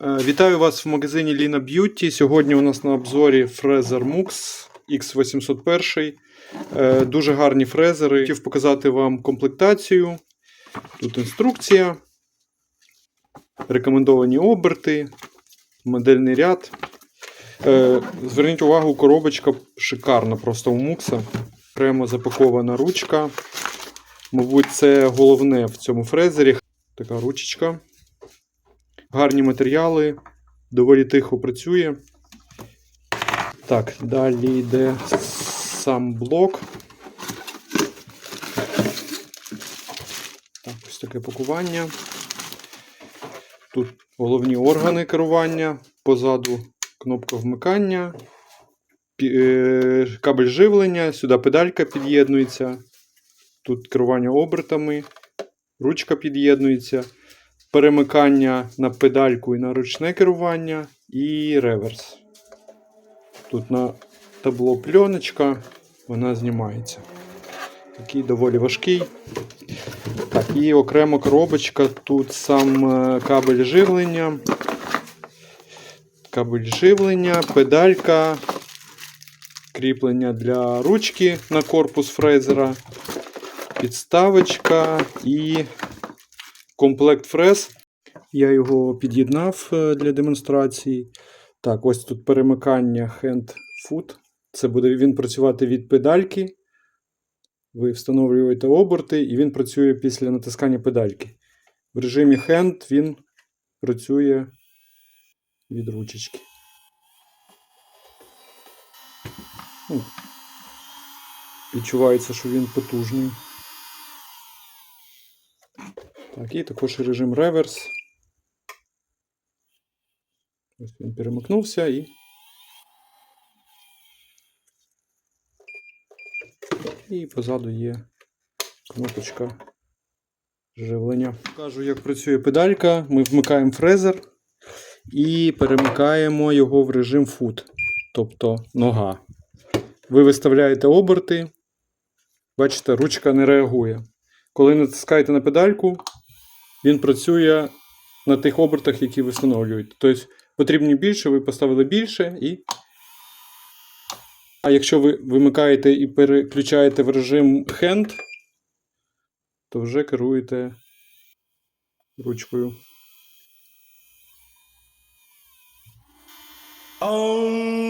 Е, Вітаю вас в магазині Lina Beauty. Сьогодні у нас на обзорі фрезер Mux X801. Е, Дуже гарні фрезери. Хотів показати вам комплектацію. Тут інструкція, рекомендовані оберти, модельний ряд. Е, Зверніть увагу, коробочка шикарна просто у Мукса. Прямо запакована ручка. Мабуть, це головне в цьому фрезері. Така ручечка. Гарні матеріали, доволі тихо працює. Так, далі йде сам блок. Так, ось таке пакування. Тут головні органи керування, позаду кнопка вмикання, е, кабель живлення, сюди педалька під'єднується. Тут керування обертами, ручка під'єднується перемикання на педальку і на ручне керування, і реверс. Тут на табло пленочка, вона знімається. Такий доволі важкий. Так, і окремо коробочка, тут сам е, кабель живлення. Кабель живлення, педалька, кріплення для ручки на корпус фрезера, підставочка і комплект фрез. Я його під'єднав е, для демонстрації. Так, ось тут перемикання hand-foot. Це буде він працювати від педальки. Ви встановлюєте оберти, і він працює після натискання педальки. В режимі hand він працює від ручечки. Відчувається, що він потужний. Так, і також режим реверс. Ось він перемикнувся і. І позаду є кнопочка живлення. Покажу, як працює педалька. Ми вмикаємо фрезер і перемикаємо його в режим foot, тобто нога. Ви виставляєте оберти. Бачите, ручка не реагує. Коли натискаєте на педальку, він працює на тих обертах, які ви встановлюєте. Тобто потрібні більше, ви поставили більше і. А якщо ви вимикаєте і переключаєте в режим hand, то вже керуєте ручкою. Only